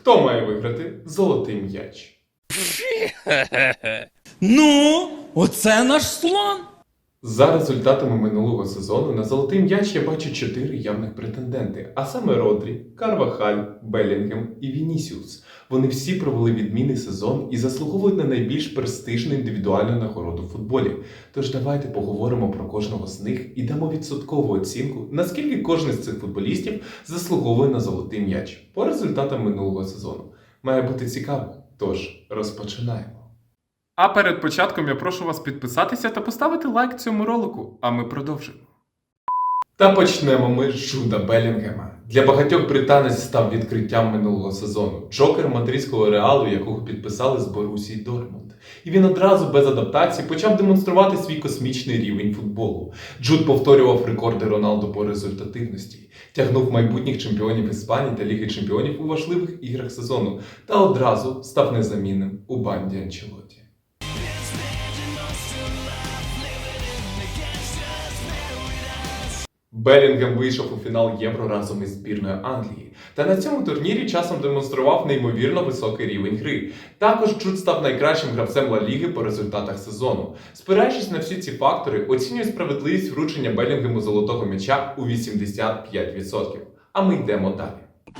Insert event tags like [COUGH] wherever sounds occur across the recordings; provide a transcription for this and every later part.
Хто має виграти золотий м'яч? [LAUGHS] Ну, оце наш слон. За результатами минулого сезону на золотий м'яч я бачу чотири явних претенденти, а саме Родрі, Карвахаль, Белінгем і Вінісіус. Вони всі провели відмінний сезон і заслуговують на найбільш престижну індивідуальну нагороду в футболі. Тож давайте поговоримо про кожного з них і дамо відсоткову оцінку, наскільки кожен з цих футболістів заслуговує на золотий м'яч по результатам минулого сезону. Має бути цікаво. Тож розпочинаємо. А перед початком я прошу вас підписатися та поставити лайк цьому ролику, а ми продовжимо. Та почнемо ми з Жуда Белінгема. Для багатьох британець став відкриттям минулого сезону. Джокер мадридського реалу, якого підписали з Борусії Дортмунд. І він одразу без адаптації почав демонструвати свій космічний рівень футболу. Джуд повторював рекорди Роналду по результативності, тягнув майбутніх чемпіонів Іспанії та Ліги Чемпіонів у важливих іграх сезону та одразу став незамінним у банді Анчелоті. Белінгем вийшов у фінал Євро разом із збірною Англії, та на цьому турнірі часом демонстрував неймовірно високий рівень гри. Також Джуд став найкращим гравцем Ла Ліги по результатах сезону. Спираючись на всі ці фактори, оцінює справедливість вручення Белінгему золотого м'яча у 85%. А ми йдемо далі.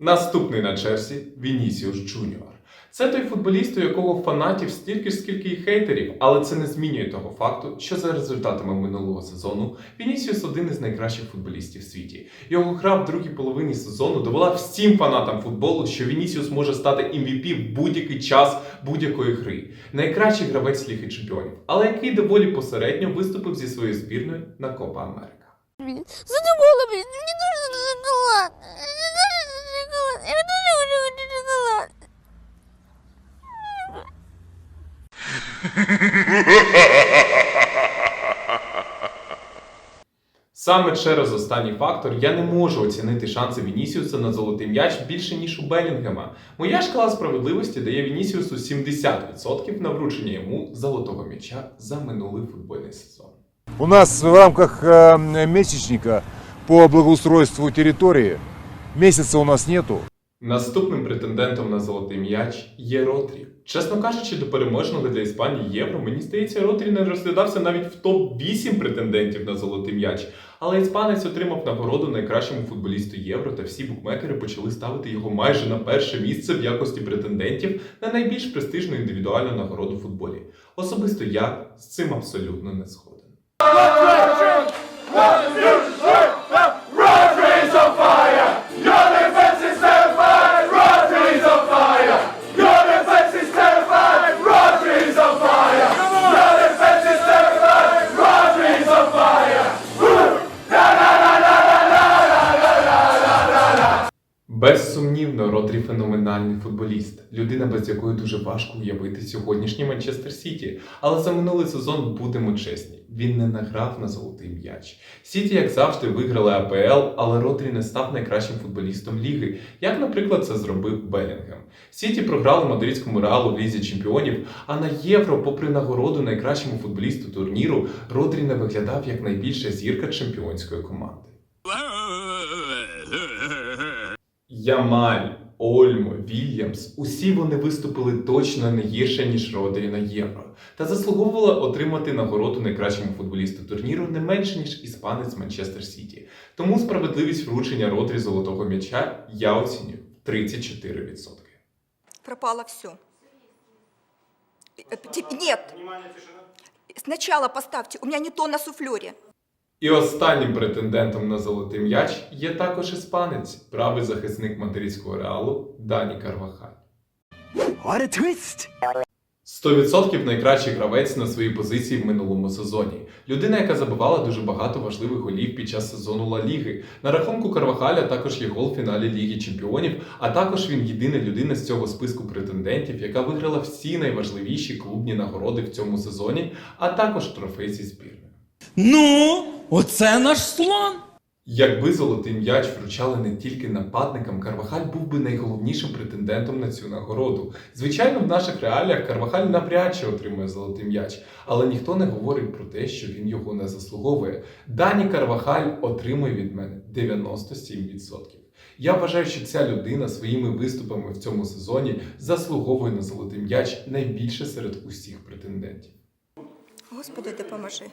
Наступний на черзі Вінісіус Джуніор. Це той футболіст, у якого фанатів стільки ж, скільки і хейтерів, але це не змінює того факту, що за результатами минулого сезону Вінісіус один із найкращих футболістів в світі. Його гра в другій половині сезону довела всім фанатам футболу, що Вінісіус може стати MVP в будь-який час будь-якої гри. Найкращий гравець Ліги Чемпіонів, але який доволі посередньо виступив зі своєю збірною на Копа Америка. Задумала, Саме через останній фактор я не можу оцінити шанси Вінісіуса на золотий м'яч більше, ніж у Белінгема. Моя шкала справедливості дає Вінісіусу 70% на вручення йому золотого м'яча за минулий футбольний сезон. У нас в рамках э, месячника по благоустройству территории месяца у нас нету. Наступним претендентом на золотий м'яч є Родрі. Чесно кажучи, до переможного для Іспанії євро, мені здається, Родрі не розглядався навіть в топ-8 претендентів на золотий м'яч. Але іспанець отримав нагороду найкращому футболісту євро, та всі букмекери почали ставити його майже на перше місце в якості претендентів на найбільш престижну індивідуальну нагороду в футболі. Особисто я з цим абсолютно не згоден. Безсумнівно, Родрі феноменальний футболіст, людина, без якої дуже важко уявити сьогоднішній Манчестер Сіті. Але за минулий сезон будемо чесні, він не награв на золотий м'яч. Сіті, як завжди, виграли АПЛ, але Родрі не став найкращим футболістом ліги, як, наприклад, це зробив Белінгем. Сіті програли мадридському реалу в лізі чемпіонів, а на євро, попри нагороду найкращому футболісту турніру, Родрі не виглядав як найбільша зірка чемпіонської команди. Ямаль, Ольмо, Вільямс усі вони виступили точно не гірше, ніж Родрі на євро, та заслуговували отримати нагороду найкращому футболісту турніру не менше, ніж іспанець Манчестер Сіті. Тому справедливість вручення Родрі золотого м'яча я оцінюю 34%. Пропало все. Нет. Сначала поставьте. У меня не то на суфлере. І останнім претендентом на золотий м'яч є також іспанець, правий захисник мадридського реалу Дані Карвахаль. What a twist! 100% найкращий гравець на своїй позиції в минулому сезоні. Людина, яка забивала дуже багато важливих голів під час сезону Ла Ліги. На рахунку Карвахаля також є гол в фіналі Ліги Чемпіонів, а також він єдина людина з цього списку претендентів, яка виграла всі найважливіші клубні нагороди в цьому сезоні, а також трофей зі збірною. Ну, оце наш слон. Якби золотий м'яч вручали не тільки нападникам, Карвахаль був би найголовнішим претендентом на цю нагороду. Звичайно, в наших реаліях Карвахаль навряд чи отримує золотий м'яч, але ніхто не говорить про те, що він його не заслуговує. Дані Карвахаль отримує від мене 97%. Я вважаю, що ця людина своїми виступами в цьому сезоні заслуговує на золотий м'яч найбільше серед усіх претендентів. Господи, допоможи.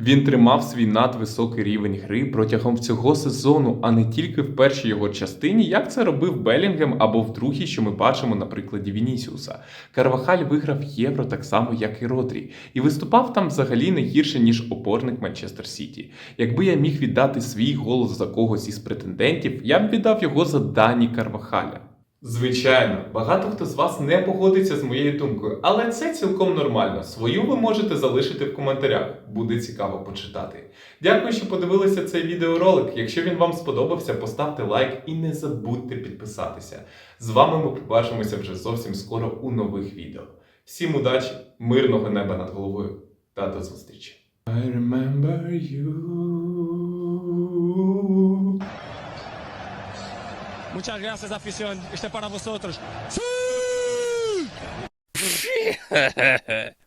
Він тримав свій надвисокий рівень гри протягом всього сезону, а не тільки в першій його частині, як це робив Белінгем або в другій, що ми бачимо на прикладі Вінісіуса. Карвахаль виграв євро так само, як і Родрі, і виступав там взагалі не гірше, ніж опорник Манчестер Сіті. Якби я міг віддати свій голос за когось із претендентів, я б віддав його за Дані Карвахаля. Звичайно, багато хто з вас не погодиться з моєю думкою, але це цілком нормально. Свою ви можете залишити в коментарях, буде цікаво почитати. Дякую, що подивилися цей відеоролик. Якщо він вам сподобався, поставте лайк і не забудьте підписатися. З вами ми побачимося вже зовсім скоро у нових відео. Всім удачі, мирного неба над головою та до зустрічі. I remember you. Muchas gracias, afición. Este es para vosotros. [LAUGHS] [LAUGHS]